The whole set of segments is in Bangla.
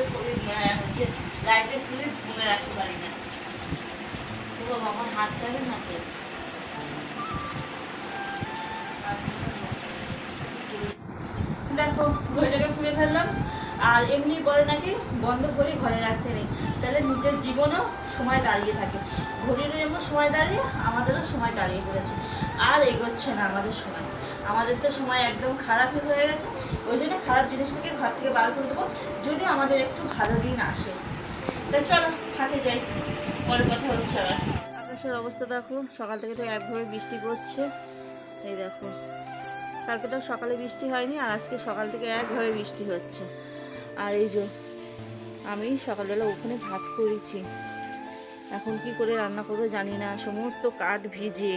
আহ, হচ্ছে লাইটের সুইচ মনে রাখতে পারি না। হাত না তো। দেখো ঘড়িটাকে খুলে ফেললাম। আর এমনি বলে নাকি বন্ধ করে ঘরে রাখতে নেই। তাহলে নিজের জীবনও সময় দাঁড়িয়ে থাকে। ঘড়িরও যেমন সময় দাঁড়িয়ে আমাদেরও সময় দাঁড়িয়ে পড়েছে। আর এগোচ্ছে না আমাদের সময়। আমাদের তো সময় একদম খারাপই হয়ে গেছে। ওই জন্য খারাপ জিনিসটাকে ঘর থেকে বার করে দেবো, যদি আমাদের একটু ভালো দিন আসে। তা চলো ফাঁকে যাই। পরে কথা হচ্ছে আবার। আকাশের অবস্থা দেখো, সকাল থেকে তো একভাবে বৃষ্টি পড়ছে। এই দেখো, কালকে তো সকালে বৃষ্টি হয়নি, আর আজকে সকাল থেকে একভাবে বৃষ্টি হচ্ছে। আর এই যে, আমি সকালবেলা ওখানে ভাত করেছি। এখন কি করে রান্না করব জানি না, সমস্ত কাঠ ভিজে।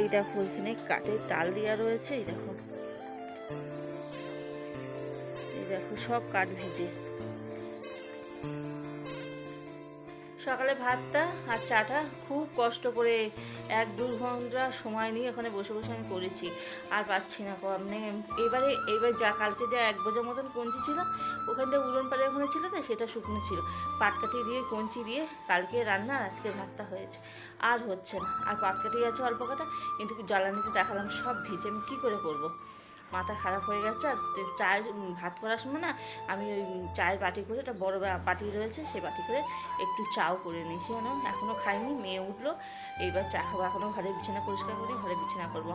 এই দেখো এখানে কাঠের তাল দেওয়া রয়েছে এই দেখো। এই দেখো সব কাঠ ভিজে। সকালে ভাতটা আর চাটা খুব কষ্ট করে এক দু ঘণ্টা সময় নিয়ে ওখানে বসে বসে আমি করেছি। আর পাচ্ছি না মানে এবারে, এবার যা কালকে যা এক বোঝার মতন কঞ্চি ছিল, ওখানটা উলন পাড়ে ওখানে ছিল তো, সেটা শুকনো ছিল। পাটকাঠি দিয়ে, কঞ্চি দিয়ে কালকে রান্না আজকে ভাতটা হয়েছে। আর হচ্ছে না। আর পাটকাঠি আছে অল্প কাটা, কিন্তু জ্বালানিতে দেখালাম সব ভিজে। আমি কী করে করব? মাথা খারাপ হয়ে গেছে আর চায়ের ভাত করার সময় না আমি ওই চায়ের বাটি করে একটা বড় বাটি রয়েছে সেই বাটি করে একটু চাও করে নিয়েছি জানো এখনও খাইনি, মেয়ে উঠল, এইবার চা খাব। এখনও ঘরে বিছানা পরিষ্কার করি, ঘরে বিছানা করব।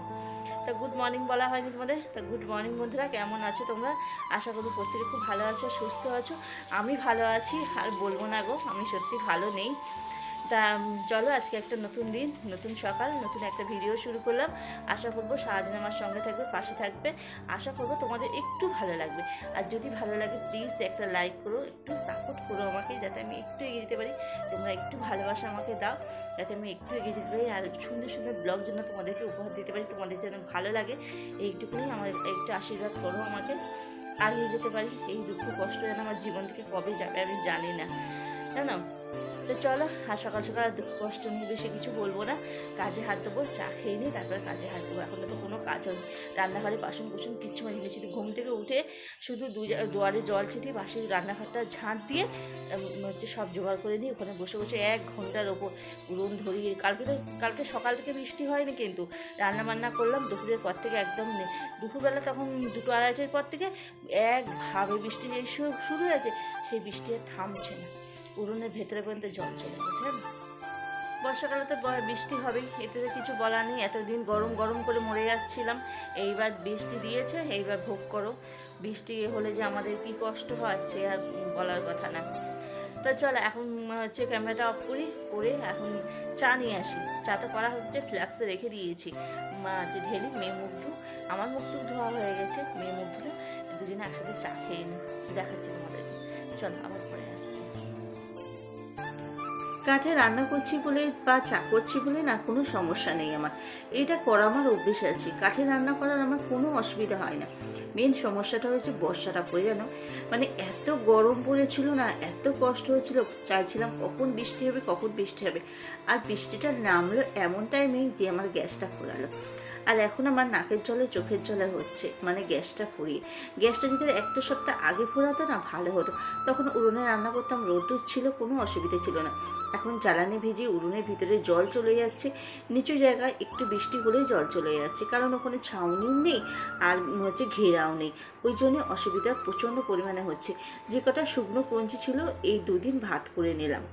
তা গুড মর্নিং বলা হয়নি তোমাদের? তা গুড মর্নিং বন্ধুরা, কেমন আছো তোমরা? আশা করি প্রত্যেকে খুব ভালো আছো, সুস্থ আছো। আমি ভালো আছি, আর বলব না গো, আমি সত্যি ভালো নেই। তা চলো আজকে একটা নতুন দিন, নতুন সকাল, নতুন একটা ভিডিও শুরু করলাম। আশা করব সারাদিন আমার সঙ্গে থাকবে, পাশে থাকবে। আশা করব তোমাদের একটু ভালো লাগবে। আর যদি ভালো লাগে প্লিজ একটা লাইক করো, একটু সাপোর্ট করো আমাকে, যাতে আমি একটু এগিয়ে যেতে পারি। তোমরা একটু ভালোবাসা আমাকে দাও, যাতে আমি একটু এগিয়ে যেতে পারি। আর সুন্দর সুন্দর ব্লগ জন্য তোমাদেরকে উপহার দিতে পারি। তোমাদের যেন ভালো লাগে এইটুকুনি আমার একটু আশীর্বাদ করো আমাকে। আগিয়ে যেতে পারি, এই দুঃখ কষ্ট যেন আমার জীবন থেকে কবে যাবে আমি জানি না। জানো তো চলো, আর সকাল সকাল দুঃখ কষ্ট নিয়ে বেশি কিছু বলব না। কাজে হাত দেবো চা খেয়ে নিই তারপরে কাজে হাত দেবো এখন তো কোনো কাজ হয়নি রান্নাঘরে বাসন কুসন কিচ্ছু মানে শুধু ঘুম থেকে উঠে শুধু দুয়ারে জল ছিটিয়ে বাসি রান্নাঘরটা ঝাঁট দিয়ে হচ্ছে সব জোগাড় করে নিয়ে ওখানে বসে বসে এক ঘণ্টার ওপর উড়ন ধরিয়ে, কালকে তো কালকে সকাল থেকে বৃষ্টি হয়নি কিন্তু। রান্না বান্না করলাম, দুপুরের পর থেকে একদম নেই দুপুরবেলা তখন দুটো আড়াইটের পর থেকে একভাবে বৃষ্টি যে শুরু হয়েছে, সেই বৃষ্টি আর থামছে না। উড়নের ভেতরে পর্যন্ত জল চলে গেছে বর্ষাকালে তো বৃষ্টি হবেই, এতে তো কিছু বলার নেই। এতদিন গরম গরম করে মরে যাচ্ছিলাম, এইবার বৃষ্টি দিয়েছে, এইবার ভোগ করো। বৃষ্টি হলে যে আমাদের কি কষ্ট হয়, সে আর বলার কথা না। তো চলো, এখন হচ্ছে ক্যামেরাটা অফ করি, করে এখন চা নিয়ে আসি। চা তো করা হচ্ছে ফ্ল্যাক্সে রেখে দিয়েছি। মা আছে ঢেলি, মেয়ে মুখ ধু আমার মুখ ধোয়া হয়ে গেছে, মেয়ে মুখ ধুলে দুজনে একসাথে চা খেয়ে নিই দেখাচ্ছি তোমাদেরকে। চলো, আবার কাঠে রান্না করছি বলে বা চা করছি বলে না, কোনো সমস্যা নেই আমার। এটা করা আমার অভ্যেস আছে। কাঠে রান্না করার আমার কোনো অসুবিধা হয় না। মেন সমস্যাটা হয়েছে বর্ষাটা পড়ে যেন মানে এত গরম পড়েছিল না, এত কষ্ট হয়েছিল, চাইছিলাম কখন বৃষ্টি হবে, কখন বৃষ্টি হবে। আর বৃষ্টিটা নামলো এমন টাইমেই যে আমার গ্যাসটা খোলালো। আর এখন আমার নাকের জলে চোখের জলে হচ্ছে মানে গ্যাসটা ফুরিয়ে গ্যাসটা যদি একটা সপ্তাহ আগে ফোরাতো না, ভালো হতো। তখন উনুনে রান্না করতাম, রোদ্দুর ছিল, কোনো অসুবিধা ছিল না। এখন জ্বালানি ভিজে উনুনের ভিতরে জল চলে যাচ্ছে, নিচু জায়গায় একটু বৃষ্টি হলেই জল চলে যাচ্ছে, কারণ ওখানে ছাউনিও নেই আর হচ্ছে ঘেরাও নেই। ওই জন্য অসুবিধা প্রচণ্ড পরিমাণে হচ্ছে। যে কটা শুকনো কঞ্চি ছিল, এই দুদিন ভাত করে নিলাম।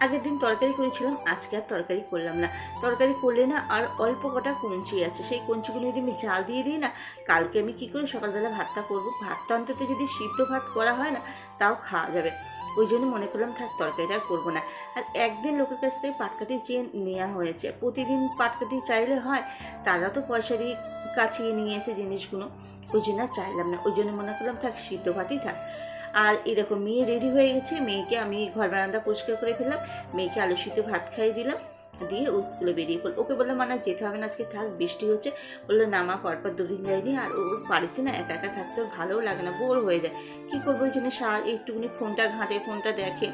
আগের দিন তরকারি করেছিলাম, আজকে আর তরকারি করলাম না। তরকারি করলে না আর অল্প কটা কঞ্চি আছে, সেই কঞ্চিগুলো যদি আমি জাল দিয়ে দিই না, কালকে আমি কী করে সকালবেলা ভাতটা করব? ভাতটা অন্তত যদি সিদ্ধ ভাত করা হয় না, তাও খাওয়া যাবে। ওই জন্য মনে করলাম, থাক, তরকারিটা আর করব না। আর একদিন লোকের কাছ থেকে পাটকাটি চেয়ে নেওয়া হয়েছে। প্রতিদিন পাটকাটি চাইলে হয়, তারা তো পয়সা দিয়ে কাছিয়ে নিয়েছে জিনিসগুলো। ওই জন্য চাইলাম না। ওই জন্য মনে করলাম, থাক, সিদ্ধ ভাতই থাক। আর এই দেখো, মেয়ে রেডি হয়ে গেছে। মেয়েকে আমি ঘর বারান্দা পরিষ্কার করে ফেললাম। মেয়েকে আলু সিদ্ধ ভাত খাইয়ে দিলাম। দিয়ে ও স্কুলে বেরিয়ে পড়ল। ওকে বললাম মানে যেতে হবে না, আজকে থাক, বৃষ্টি হচ্ছে। বলল, না মা, পরপর দুদিন যায়নি আর ওর বাড়িতে না একা একা থাকতে ভালোও লাগে না, বোর হয়ে যায়। কী করব? ওই জন্য সারা একটুখানি ফোনটা ঘাঁটে, ফোনটা দেখে।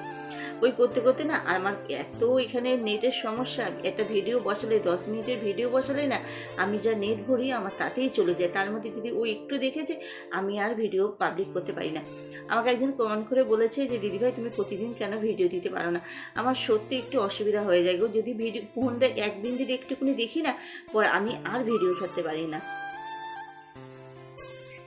ওই করতে করতে না আমার এত এখানে নেটের সমস্যা, একটা ভিডিও বসালে, দশ মিনিটের ভিডিও বসালে না আমি যা নেট ভরি আমার তাতেই চলে যায়। তার মধ্যে যদি ও একটু দেখেছে, আমি আর ভিডিও পাবলিক করতে পারি না। আমাকে একজন কমেন্ট করে বলেছে যে দিদিভাই তুমি প্রতিদিন কেন ভিডিও দিতে পারো না? আমার সত্যি একটু অসুবিধা হয়ে যায় গো। যদি ভিডিও ফোনটা একদিন যদি একটুখানি দেখি না, পর আমি আর ভিডিও ছাড়তে পারি না।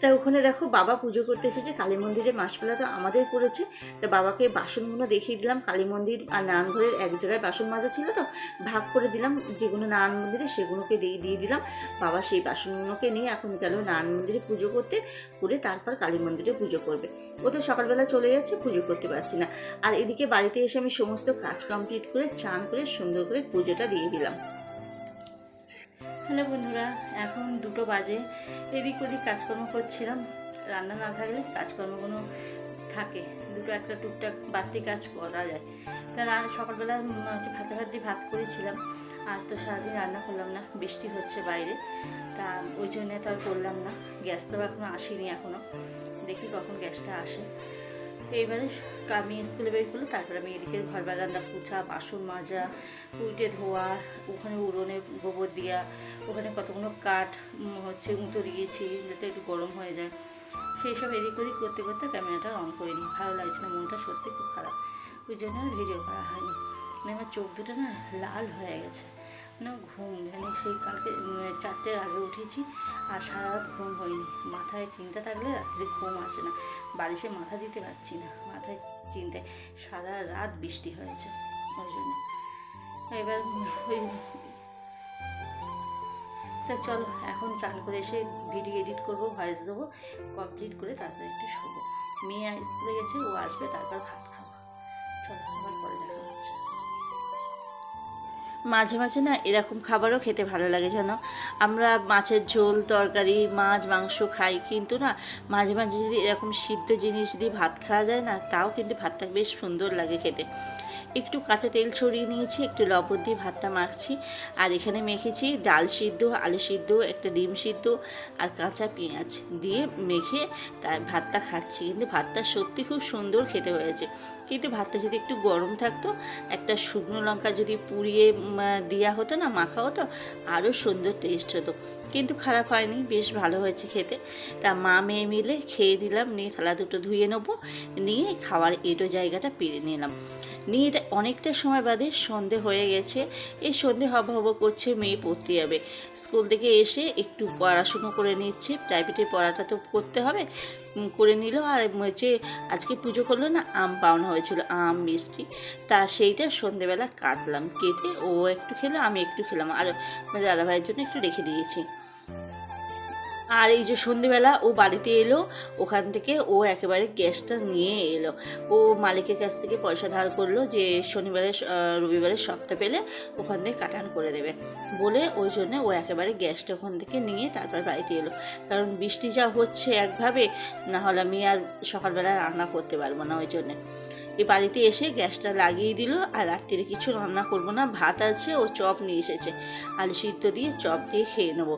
তাই ওখানে দেখো বাবা পুজো করতে এসেছে, কালী মন্দিরে মাসপালা তো আমাদের করেছে তা বাবাকে বাসনগুলো দেখিয়ে দিলাম, কালী মন্দির আর নারায়ণঘরের এক জায়গায় বাসন মাজা ছিল তো, ভাগ করে দিলাম, যেগুলো নারায়ণ মন্দিরে সেগুলোকে দিয়ে দিয়ে দিলাম। বাবা সেই বাসনগুলোকে নিয়ে এখন গেল নারায়ণ মন্দিরে পুজো করতে, করে তারপর কালী মন্দিরে পুজো করবে। ও তো সকালবেলা চলে যাচ্ছে, পুজো করতে পারছি না। আর এদিকে বাড়িতে এসে আমি সমস্ত কাজ কমপ্লিট করে, চান করে, সুন্দর করে পুজোটা দিয়ে দিলাম। হ্যালো বন্ধুরা, এখন দুটো বাজে। এদিক ওদিক কাজকর্ম করছিলাম। রান্না না থাকলে কাজকর্মগুলো থাকে। দুটো একটা টুকটাক বাড়তি কাজ করা যায়। তা সকালবেলা হচ্ছে ভাতে ভাত দিয়ে ভাত করেছিলাম। আর তো সারাদিন রান্না করলাম না, বৃষ্টি হচ্ছে বাইরে। তা ওই জন্য তো আর করলাম না। গ্যাস তো এখনও আসেনি এখনও দেখি কখন গ্যাসটা আসে। এইবারে আমি স্কুলে বের করল তারপরে আমি এদিকে ঘর বারান্দা পুছা, বাসন মাজা উইটে ধোয়া, ওখানে উড়োনে গোবর দেওয়া ওখানে কতগুলো কাঠ হচ্ছে উঁতো দিয়েছি যাতে একটু গরম হয়ে যায়। সেই সব এদিক ওদিক করতে করতে ক্যামেরাটা অন করিনি, ভালো লাগছে না, মনটা সত্যি খুব খারাপ। ওই জন্য ভিডিও করা হয়নি। মানে আমার চোখ দুটো না লাল হয়ে গেছে। মানে ঘুম। মানে সেই কালকে চারটের আগে উঠেছি আর সারা রাত ঘুম হয়নি। মাথায় চিন্তা থাকলে রাত্রে ঘুম আসে না। বালিশে মাথা দিতে পারছি না। মাথায় চিন্তায় সারা রাত বৃষ্টি হয়েছে ওই জন্য। এবার ওই তা চলো, এখন চান করে এসে ভিডিও এডিট করব ভয়েস দেবো কমপ্লিট করে তারপরে একটু শোবো। মেয়ে স্কুলে গেছে, ও আসবে, তারপর ভাত মাঝে মাঝে না এরকম খাবারও খেতে ভালো লাগে, জানো? আমরা মাছের ঝোল, তরকারি, মাছ, মাংস খাই, কিন্তু না মাঝে মাঝে যদি এরকম সিদ্ধ জিনিস দিয়ে ভাত খাওয়া যায় না, তাও কিন্তু ভাতটা বেশ সুন্দর লাগে খেতে। একটু কাঁচা তেল ছড়িয়ে নিয়েছি, একটু লবণ দিয়ে ভাতটা মাখছি, আর এখানে মেখেছি ডাল সিদ্ধ, আলু সিদ্ধ, একটা ডিম সিদ্ধ আর কাঁচা পেঁয়াজ দিয়ে মেখে তার ভাতটা খাচ্ছি। কিন্তু ভাতটা সত্যি খুব সুন্দর খেতে হয়েছে। কিন্তু ভাতটা যদি একটু গরম থাকতো, একটা শুকনো লঙ্কা যদি পুড়িয়ে দেওয়া হতো না, মাখা হতো আরও সুন্দর টেস্ট হতো। কিন্তু খারাপ হয়নি, বেশ ভালো হয়েছে খেতে। তা মা মেয়ে মিলে খেয়ে দিলাম, নিয়ে থালা দুটো ধুয়ে নেব, নিয়ে খাওয়ার এটো জায়গাটা পেরে নিলাম। নিয়ে অনেকটা সময় বাদে সন্ধে হয়ে গেছে, এই সন্ধে হব হব করছে, মেয়ে পড়তে যাবে। স্কুল থেকে এসে একটু পড়াশুনো করে নিচ্ছে প্রাইভেটে পড়াটা তো করতে হবে করে নিল, আর হচ্ছে আজকে পুজো করল না, আম পাওনা হয়েছিল, আম, মিষ্টি। তা সেইটা সন্ধেবেলা কাটলাম, কেটে ও একটু খেলো, আমি একটু খেলাম, আর দাদাভাইয়ের জন্য একটু রেখে দিয়েছি। আর এই যে সন্ধেবেলা ও বাড়িতে এলো, ওখান থেকে ও একেবারে গ্যাসটা নিয়ে এলো। ও মালিকের কাছ থেকে পয়সা ধার করল যে শনিবারে রবিবারে সপ্তাহ পেলে ওখান থেকে কাটান করে দেবে। বলে ওই জন্য ও একেবারে গ্যাসটা ওখান থেকে নিয়ে তারপর বাড়িতে এলো। কারণ বৃষ্টি যা হচ্ছে একভাবে, না হলে আমি আর সকালবেলা রান্না করতে পারব না ওই জন্যে। এই বাড়িতে এসে গ্যাসটা লাগিয়ে দিল আর রাত্রিরে কিছু রান্না করব না। ভাত আছে ও চপ নিয়ে এসেছে। আলু সিদ্ধ দিয়ে চপ দিয়ে খেয়ে নেব।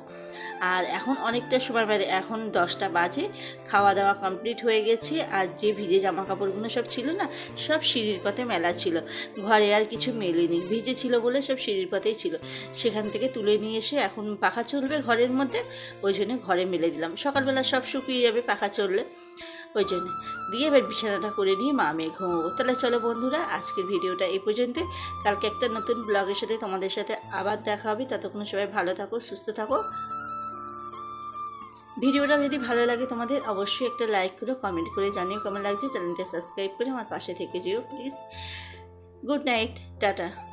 আর এখন অনেকটা সময় বাদে, এখন দশটা বাজে। খাওয়া দাওয়া কমপ্লিট হয়ে গেছে। আর যে ভিজে জামা কাপড়গুলো সব ছিল না, সব সিঁড়ির পথে মেলা ছিল। ঘরে আর কিছু মেলেনি। ভিজে ছিল বলে সব সিঁড়ির পথেই ছিল। সেখান থেকে তুলে নিয়ে এসে এখন পাখা চলবে ঘরের মধ্যে। ওই জন্য ঘরে মেলে দিলাম। সকালবেলা সব শুকিয়ে যাবে পাখা চললে। ওই জন্য। দিয়ে এবার বিছানাটা করে নিয়ে মা মেয়ে ঘুমোবো। তাহলে চলো বন্ধুরা, আজকের ভিডিওটা এই পর্যন্ত কালকে একটা নতুন ব্লগের সাথে তোমাদের সাথে আবার দেখা হবে। ততক্ষণ সবাই ভালো থাকো, সুস্থ থাকো। ভিডিওটা যদি ভালো লাগে তোমাদের, অবশ্যই একটা লাইক করো, কমেন্ট করে জানিও কেমন লাগছে। চ্যানেলটা সাবস্ক্রাইব করে আমার পাশে থেকে যেও, প্লিজ। Good night, tata.